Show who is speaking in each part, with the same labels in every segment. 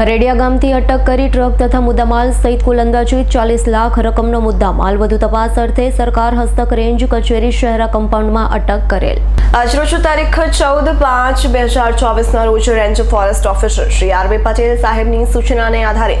Speaker 1: ખરેડિયા ગામથી અટક કરી ટ્રક તથા મુદ્દામાલ સહિત કુલ અંદાજિત ચાલીસ લાખ રકમનો મુદ્દામાલ. વધુ તપાસ અર્થે સરકાર હસ્તક રેન્જ કચેરી શહેરા કમ્પાઉન્ડમાં અટક કરેલ.
Speaker 2: આજરોજ તારીખ ચૌદ પાંચ બે હજાર ચોવીસના રોજ range forest officer Shri R B Patel સાહેબની સૂચનાને આધારે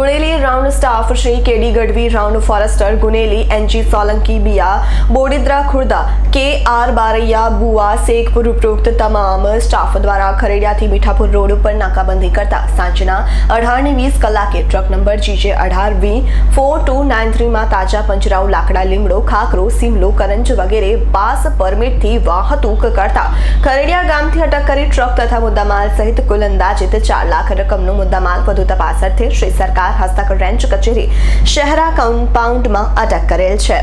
Speaker 2: Guneli round staff Shri K D Gadhvi, round forester Guneli N G Solanki, બિયા, Bodidra, Khurda K R Baraiya બુઆ Shekhpur ઉપરોક્ત તમામ સ્ટાફ દ્વારા ખરેડિયાથી મીઠાપુર રોડ ઉપર નાકાબંધી કરતા સાંજના અઢારને વીસ કલાકે ટ્રક નંબર જીજે અઢાર વી ફોર ટુ નાઇન થ્રીમાં તાજા પંજરાઓ લાકડા, લીમડો, ખાખરો, સીમલો, કરંજ વગેરે પાસ પરમિટથી વાહતુક કરતા ખરેડિયા ગામથી અટક કરી ટ્રક તથા મુદ્દામાલ સહિત કુલ અંદાજિત ચાર લાખ રકમનો મુદ્દામાલ વધુ તપાસ અર્થે શ્રી સરકાર હસ્તક રેન્જ કચેરી શહેરા કમ્પાઉન્ડમાં અટક કરેલ છે.